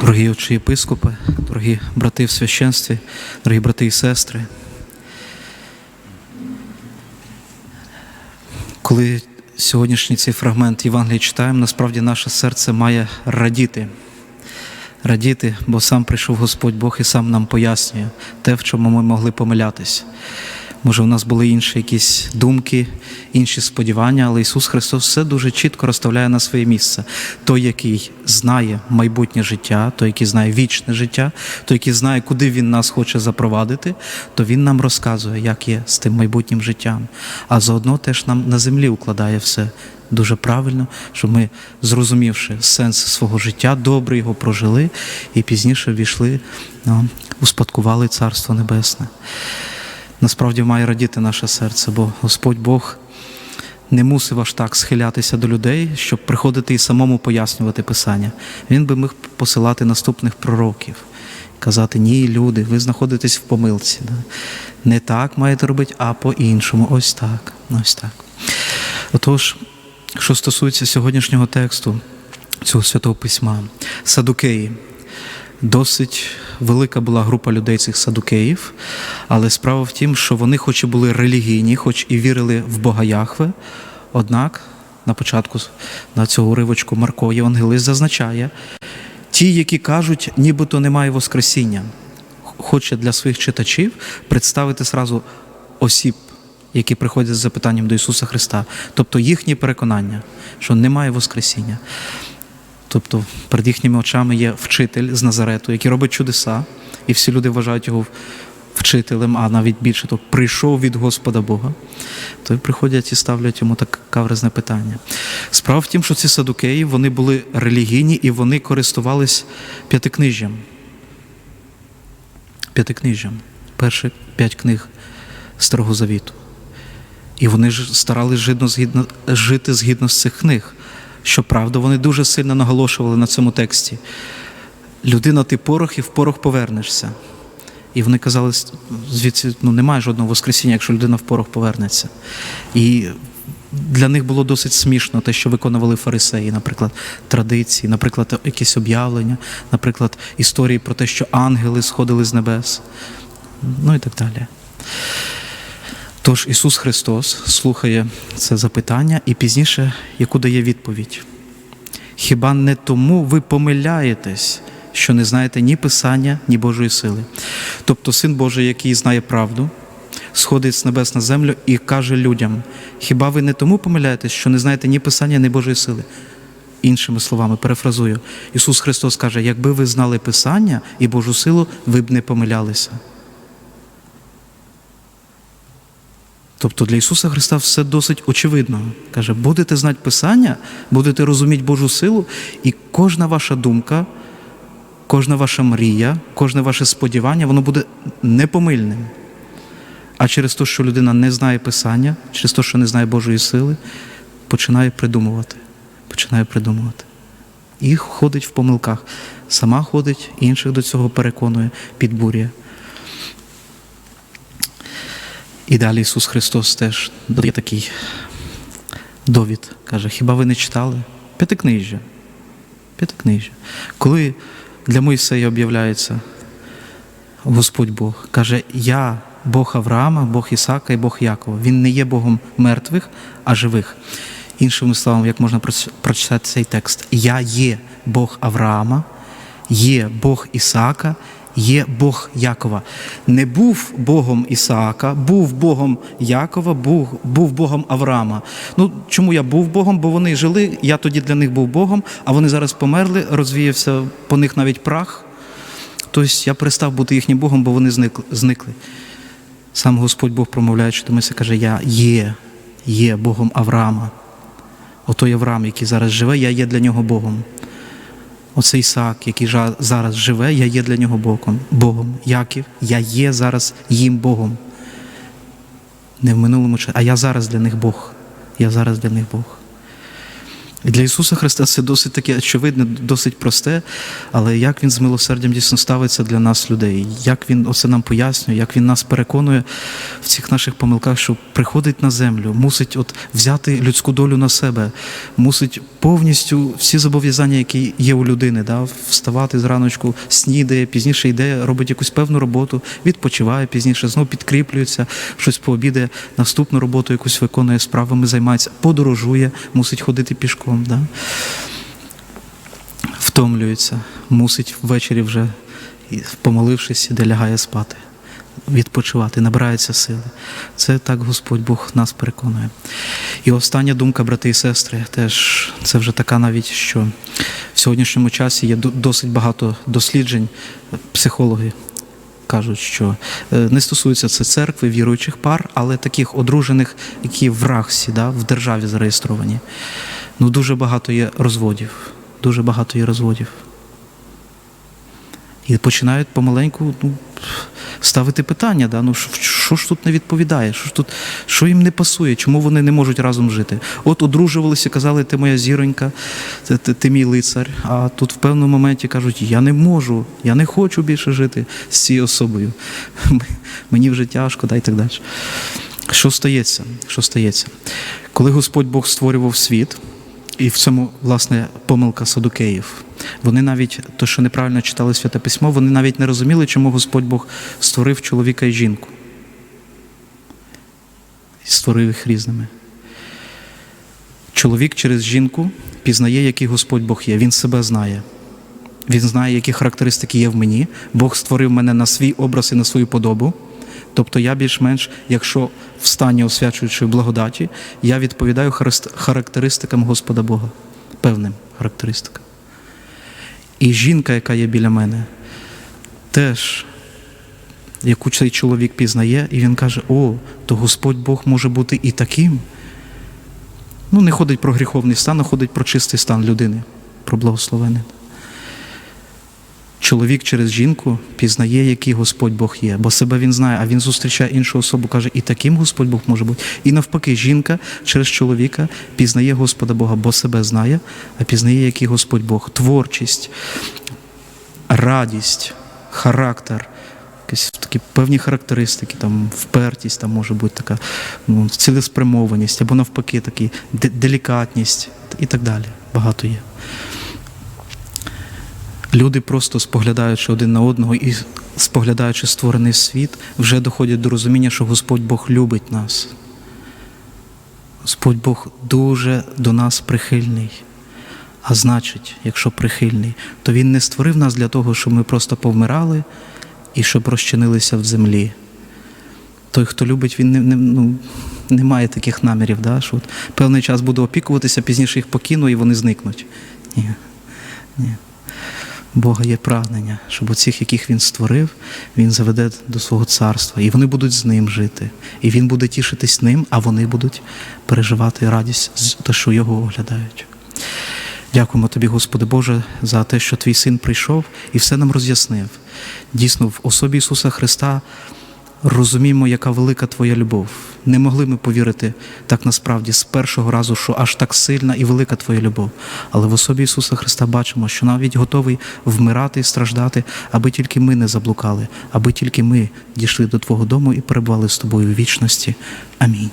Дорогі отчі єпископи, дорогі брати в священстві, дорогі брати і сестри. Коли сьогоднішній цей фрагмент Євангелія читаємо, насправді наше серце має радіти. Радіти, бо сам прийшов Господь Бог і сам нам пояснює те, в чому ми могли помилятись. Може, у нас були інші якісь думки, інші сподівання, але Ісус Христос все дуже чітко розставляє на своє місце. Той, який знає майбутнє життя, той, який знає вічне життя, той, який знає, куди Він нас хоче запровадити, то Він нам розказує, як є з тим майбутнім життям. А заодно теж нам на землі укладає все дуже правильно, щоб ми, зрозумівши сенс свого життя, добре його прожили і пізніше війшли, ну, успадкували Царство Небесне насправді має радіти наше серце, бо Господь Бог не мусив аж так схилятися до людей, щоб приходити і самому пояснювати Писання. Він би міг посилати наступних пророків, казати: ні, люди, ви знаходитесь в помилці. Не так маєте робити, а по-іншому. Ось так. Ось так. Отож, що стосується сьогоднішнього тексту цього святого письма, садукеї. Досить велика була група людей цих садукеїв, але справа в тім, що вони, хоч і були релігійні, хоч і вірили в Бога Яхве, однак на початку на цього уривочку Марко Євангелист зазначає, ті, які кажуть, нібито немає Воскресіння, хоче для своїх читачів представити сразу осіб, які приходять з запитанням до Ісуса Христа, тобто їхні переконання, що немає Воскресіння. Тобто перед їхніми очами є вчитель з Назарету, який робить чудеса, і всі люди вважають його вчителем, а навіть більше то прийшов від Господа Бога. То й приходять і ставлять йому таке каверзне питання. Справа в тім, що ці садукеї вони були релігійні і вони користувались п'ятикнижжям. П'ятикнижжям. Перші п'ять книг Старого Завіту. І вони ж згідно, жити згідно з цих книг. Щоправда, вони дуже сильно наголошували на цьому тексті. Людина, ти порох і в порох повернешся. І вони казали, звідси ну, немає жодного воскресіння, якщо людина в порох повернеться. І для них було досить смішно те, що виконували фарисеї, наприклад, традиції, наприклад, якісь об'явлення, наприклад, історії про те, що ангели сходили з небес, ну і так далі. Тож Ісус Христос слухає це запитання і пізніше, яку дає відповідь. Хіба не тому ви помиляєтесь, що не знаєте ні Писання, ні Божої сили? Тобто Син Божий, який знає правду, сходить з небес на землю і каже людям: хіба ви не тому помиляєтесь, що не знаєте ні Писання, ні Божої сили? Іншими словами, перефразую, Ісус Христос каже: якби ви знали Писання і Божу силу, ви б не помилялися. Тобто для Ісуса Христа все досить очевидно. Каже, будете знати Писання, будете розуміти Божу силу, і кожна ваша думка, кожна ваша мрія, кожне ваше сподівання, воно буде непомильним. А через те, що людина не знає Писання, через те, що не знає Божої сили, починає придумувати. Починає придумувати. І ходить в помилках. Сама ходить, інших до цього переконує, підбурює. І далі Ісус Христос теж дає такий довід. Каже, хіба ви не читали? П'ятикнижжя. П'ятикнижжя. Коли для Мойсея об'являється Господь Бог, каже, я Бог Авраама, Бог Ісака і Бог Якова. Він не є Богом мертвих, а живих. Іншими словами, як можна прочитати цей текст, Я є Бог Авраама, є Бог Ісака є Бог Якова. Не був Богом Ісаака, був Богом Якова, був був Богом Авраама. Ну чому я був Богом? Бо вони жили, я тоді для них був Богом, а вони зараз померли, розвіявся по них навіть прах. Тобто я перестав бути їхнім Богом, бо вони зникли. Сам Господь Бог промовляючи до Моїсея, каже: Я є, є Богом Авраама. Отой Авраам, який зараз живе, я є для нього Богом. Оцей Ісаак, який зараз живе, я є для нього Богом. Богом. Яків, я є зараз їм Богом. Не в минулому часі, а я зараз для них Бог. Я зараз для них Бог. Для Ісуса Христа це досить таке очевидне, досить просте, але як Він з милосердям дійсно ставиться для нас, людей, як Він оце нам пояснює, як Він нас переконує в цих наших помилках, що приходить на землю, мусить от взяти людську долю на себе, мусить повністю всі зобов'язання, які є у людини, да, вставати зраночку, снідає, пізніше йде, робить якусь певну роботу, відпочиває пізніше, знову підкріплюється, щось пообідає, наступну роботу якусь виконує справами, займається, подорожує, мусить ходити пішком. Да? Втомлюється, мусить ввечері вже, помолившись, іде лягає спати, відпочивати, набирається сили. Це так Господь Бог нас переконує. І остання думка, брати і сестри, теж це вже така навіть, що в сьогоднішньому часі є досить багато досліджень, психологи кажуть, що е, не стосується це церкви, віруючих пар, але таких одружених, які в рахсі, да, в державі зареєстровані. Ну, дуже багато є розводів. Дуже багато є розводів. І починають помаленьку ну, ставити питання, да? ну, що, ж тут не відповідає, що, ж тут, що їм не пасує, чому вони не можуть разом жити. От одружувалися, казали, ти моя зіронька, ти, ти, ти мій лицар. А тут в певному моменті кажуть, я не можу, я не хочу більше жити з цією особою. Мені вже тяжко, да, і так далі. Що стається? Що стається? Коли Господь Бог створював світ, і в цьому, власне, помилка садукеїв. Вони навіть, то, що неправильно читали святе письмо, вони навіть не розуміли, чому Господь Бог створив чоловіка і жінку. І створив їх різними. Чоловік через жінку пізнає, який Господь Бог є. Він себе знає. Він знає, які характеристики є в мені. Бог створив мене на свій образ і на свою подобу. Тобто я більш-менш, якщо в стані освячуючої благодаті, я відповідаю характеристикам Господа Бога, певним характеристикам. І жінка, яка є біля мене, теж, яку цей чоловік пізнає, і він каже: О, то Господь Бог може бути і таким. Ну, не ходить про гріховний стан, а ходить про чистий стан людини, про благословений. Чоловік через жінку пізнає, який Господь Бог є, бо себе він знає, а він зустрічає іншу особу, каже, і таким Господь Бог може бути. І навпаки, жінка через чоловіка пізнає Господа Бога, бо себе знає, а пізнає, який Господь Бог. Творчість, радість, характер, якісь такі певні характеристики, там впертість, там може бути така ну, цілеспрямованість, або навпаки, такі делікатність і так далі. Багато є. Люди просто споглядаючи один на одного і споглядаючи створений світ, вже доходять до розуміння, що Господь Бог любить нас. Господь Бог дуже до нас прихильний. А значить, якщо прихильний, то Він не створив нас для того, щоб ми просто повмирали і щоб розчинилися в землі. Той, хто любить, він не, не, ну, не має таких намірів, да? що от певний час буде опікуватися, пізніше їх покину і вони зникнуть. Ні. Ні. Бога є прагнення, щоб оцих, яких він створив, він заведе до свого царства, і вони будуть з ним жити. І він буде тішитись ним, а вони будуть переживати радість з те, що його оглядають. Дякуємо тобі, Господи Боже, за те, що твій син прийшов і все нам роз'яснив. Дійсно, в особі Ісуса Христа розуміємо, яка велика Твоя любов. Не могли ми повірити так насправді з першого разу, що аж так сильна і велика Твоя любов. Але в особі Ісуса Христа бачимо, що навіть готовий вмирати і страждати, аби тільки ми не заблукали, аби тільки ми дійшли до Твого дому і перебували з тобою в вічності. Амінь.